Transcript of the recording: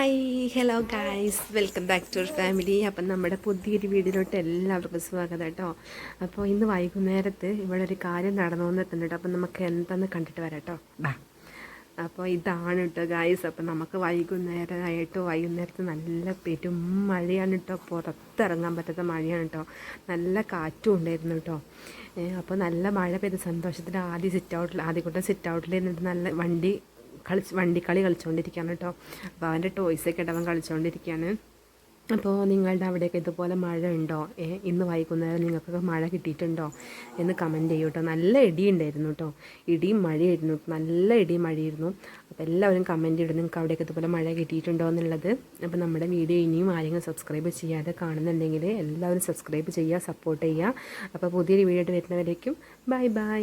Hello guys welcome back to family അപ്പം നമ്മുടെ പുതിയൊരു വീടിലോട്ട് എല്ലാവർക്കും സ്വാഗതം കേട്ടോ. അപ്പോൾ ഇന്ന് വൈകുന്നേരത്ത് ഇവിടെ ഒരു കാര്യം നടന്നു വന്നിട്ടുണ്ട് അപ്പം നമുക്ക് എന്താന്ന് കണ്ടിട്ട് വരാം കേട്ടോ. ബാ അപ്പോൾ ഇതാണ് കേട്ടോ ഗായ്സ് അപ്പം നമുക്ക് വൈകുന്നേരമായിട്ട് വൈകുന്നേരത്ത് നല്ല പെരും മഴയാണ് കേട്ടോ. പുറത്തിറങ്ങാൻ പറ്റാത്ത മഴയാണ് കേട്ടോ. നല്ല കാറ്റും ഉണ്ടായിരുന്നു കേട്ടോ. അപ്പോൾ നല്ല മഴ പെയ്ത സന്തോഷത്തിൽ ആദ്യം സിറ്റ് ഔട്ടിൽ ആദ്യം കൂട്ടം സിറ്റ് ഔട്ടിൽ നിന്നിട്ട് നല്ല വണ്ടി കളിച്ച് വണ്ടിക്കളി കളിച്ചുകൊണ്ടിരിക്കുകയാണ് കേട്ടോ. അപ്പോൾ അവന്റെ ടോയ്സൊക്കെ ഇട്ടവൻ കളിച്ചുകൊണ്ടിരിക്കുകയാണ് അപ്പോൾ നിങ്ങളുടെ അവിടെയൊക്കെ ഇതുപോലെ മഴ ഉണ്ടോ? ഇന്ന് വൈകുന്നേരം നിങ്ങൾക്കൊക്കെ മഴ കിട്ടിയിട്ടുണ്ടോ? എന്ന് കമന്റ് ചെയ്യൂ കേട്ടോ. നല്ല ഇടി ഉണ്ടായിരുന്നു കേട്ടോ. ഇടിയും മഴയായിരുന്നു. നല്ല ഇടിയും മഴയായിരുന്നു. അപ്പോൾ എല്ലാവരും കമന്റ് ചെയ്യും നിങ്ങൾക്ക് അവിടെയൊക്കെ ഇതുപോലെ മഴ കിട്ടിയിട്ടുണ്ടോ എന്നുള്ളത്. അപ്പോൾ നമ്മുടെ വീഡിയോ ഇനിയും ആരെങ്കിലും സബ്സ്ക്രൈബ് ചെയ്യാതെ കാണുന്നുണ്ടെങ്കിൽ എല്ലാവരും സബ്സ്ക്രൈബ് ചെയ്യുക സപ്പോർട്ട് ചെയ്യുക. അപ്പോൾ പുതിയൊരു വീഡിയോ ആയിട്ട് വരുന്നവരേക്കും ബൈ ബൈ